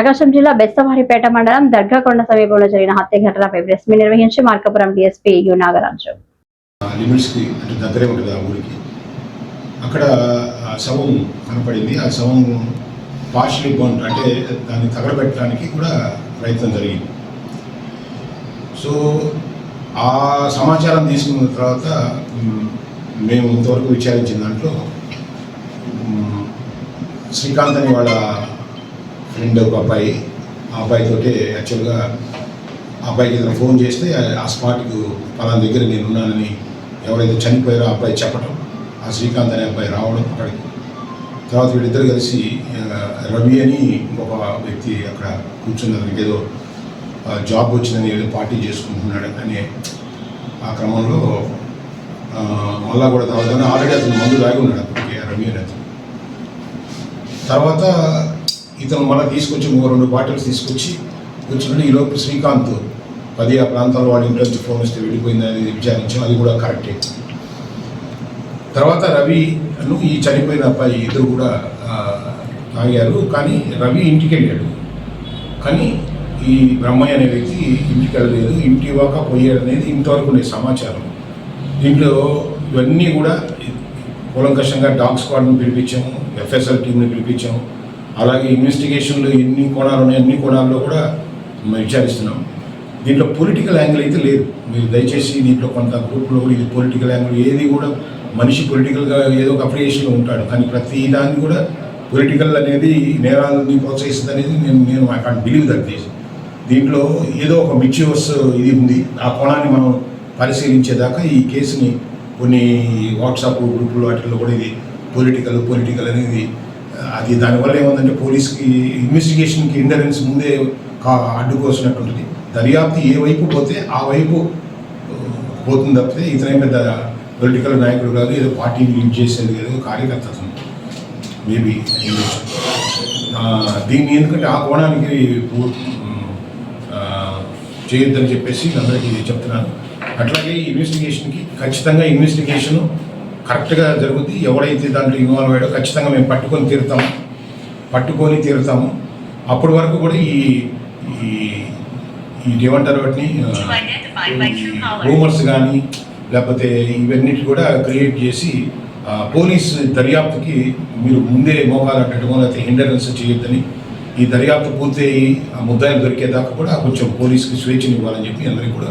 ప్రకాశం జిల్లా బెస్తవారిపేట మండలం దర్గాకొండ సమీపంలో జరిగిన హత్య ఘటనపై ప్రెస్ మీట్ నిర్వహించి మార్కపురం డిఎస్పీ యు నాగరాజు. లిమిట్స్కి అంటే దగ్గరే ఉంటుంది ఆ ఊరికి. అక్కడ శవం కనపడింది. ఆ శవం పార్షలీ బౌండ్ అంటే దాన్ని తగలబెట్టడానికి కూడా ప్రయత్నం జరిగింది. సో ఆ సమాచారం తీసుకున్న తర్వాత మేము ఇంతవరకు విచారించిన దాంట్లో శ్రీకాంత్ అని వాళ్ళ ఫ్రెండ్ ఒక అబ్బాయి ఆ అబ్బాయితోటి యాక్చువల్గా ఆ అబ్బాయికి ఏదైనా ఫోన్ చేస్తే ఆ- స్పాట్కు పలానా దగ్గర నేను ఉన్నానని ఎవరైతే చనిపోయారో ఆ అబ్బాయి చెప్పటం ఆ శ్రీకాంత్ అనే అబ్బాయి రావడం అక్కడికి. తర్వాత వీళ్ళిద్దరు కలిసి రవి అని ఇంకొక వ్యక్తి అక్కడ కూర్చున్న అతనికి ఏదో జాబ్ వచ్చిందని ఏదో పార్టీ చేసుకుంటున్నాడు అనే ఆ క్రమంలో మళ్ళా కూడా తాగుతాను ఆల్రెడీ అతను మందు తాగి ఉన్నాడు అప్పటికి రవి అనే అతను. తర్వాత ఇతను మళ్ళీ తీసుకొచ్చి ఇంకో రెండు బాటిల్స్ తీసుకొచ్చి వచ్చినట్టు ఈలోపు శ్రీకాంత్ పది ఆ ప్రాంతాల్లో వాళ్ళ ఇంట్లో నుంచి ఫోన్ వస్తే వెళ్ళిపోయింది అనేది విచారించాం. అది కూడా కరెక్టే తర్వాత రవి ఈ చనిపోయిన అబ్బాయి ఇద్దరు కూడా తాగారు. కానీ రవి ఇంటికి వెళ్ళాడు. కానీ ఈ బ్రహ్మయ్య అనే వ్యక్తి ఇంటికి వెళ్ళలేదు. ఇంటి వాక పోయాడు అనేది ఇంతవరకు ఉండే సమాచారం. దీంట్లో ఇవన్నీ కూడా కూలంకషంగా డాగ్ స్క్వాడ్ని పిలిపించాము ఎఫ్ఎస్ఎల్ టీంని పిలిపించాము. అలాగే ఇన్వెస్టిగేషన్లు ఎన్ని కోణాలు ఉన్నాయి అన్ని కోణాల్లో కూడా మేము విచారిస్తున్నాం. దీంట్లో పొలిటికల్ యాంగిల్ అయితే లేదు. మీరు దయచేసి దీంట్లో కొంత గ్రూప్లో కూడా ఇది పొలిటికల్ యాంగిల్ ఏది కూడా మనిషి పొలిటికల్గా ఏదో ఒక అఫిలియేషన్లో ఉంటాడు. కానీ ప్రతి దాన్ని కూడా పొలిటికల్ అనేది నేరాలని ప్రోత్సహిస్తుంది అనేది నేను నేను I can't believe that this దీంట్లో ఏదో ఒక మిచ్యూస్ ఇది ఉంది. ఆ కోణాన్ని మనం పరిశీలించేదాకా ఈ కేసుని కొన్ని వాట్సాప్ గ్రూపులు వాటిల్లో కూడా ఇది పొలిటికల్ పొలిటికల్ అనేది అది దానివల్ల ఏముందంటే పోలీస్కి ఇన్వెస్టిగేషన్కి ఇండరెన్స్ ముందే కా అడ్డుకోసినట్టు దర్యాప్తు ఏ వైపు పోతే ఆ వైపు పోతుంది తప్పితే ఇతనే పెద్ద పొలిటికల్ నాయకుడు కాదు ఏదో పార్టీని లీడ్ చేసేది ఏదో కార్యకర్త మేబీ దీన్ని ఎందుకంటే ఆ కోణానికి చేయొద్దని చెప్పేసి అందరికీ చెప్తున్నాను. అట్లాగే ఈ ఇన్వెస్టిగేషన్కి ఖచ్చితంగా ఇన్వెస్టిగేషన్ కరెక్ట్గా జరుగుతుంది ఎవడైతే దాంట్లో ఇన్వాల్వ్ అయ్యాడో ఖచ్చితంగా మేము పట్టుకొని తీరుతాము పట్టుకొని తీరుతాము. అప్పటి వరకు కూడా ఈ ఈ ఈ ఏమంటారు వాటిని రూమర్స్ కానీ లేకపోతే ఇవన్నిటి కూడా క్రియేట్ చేసి పోలీస్ దర్యాప్తుకి మీరు ముందే మోకాలు అట్టడమో లేకపోతే హిండరెన్స్ చేయొద్దని ఈ దర్యాప్తు పూర్తయి ఆ ముద్దాయిలు దొరికేదాకా కూడా కొంచెం పోలీస్కి స్వేచ్ఛను ఇవ్వాలని చెప్పి అందరికీ కూడా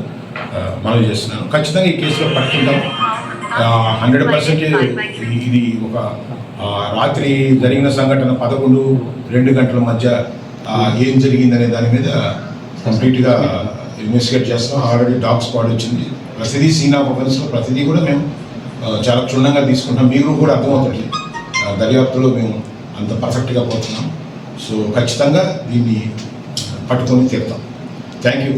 మనవి చేస్తున్నాను. ఖచ్చితంగా ఈ కేసులో పట్టుకుంటాం. హండ్రెడ్ పర్సెంట్ ఇది ఒక రాత్రి జరిగిన సంఘటన పదకొండు రెండు గంటల మధ్య ఏం జరిగిందనే దాని మీద కంప్లీట్గా ఇన్వెస్టిగేట్ చేస్తాం. ఆల్రెడీ డాగ్ స్క్వాడ్ వచ్చింది. ప్రతిదీ సీన్ ఆఫ్ అఫెన్స్లో ప్రతిదీ కూడా మేము చాలా క్షుణ్ణంగా తీసుకుంటాం. మీకు కూడా అర్థమవుతుంది. దర్యాప్తులో మేము అంత పర్ఫెక్ట్గా పోతున్నాం. సో ఖచ్చితంగా దీన్ని పట్టుకొని తీరుతాం. Thank you.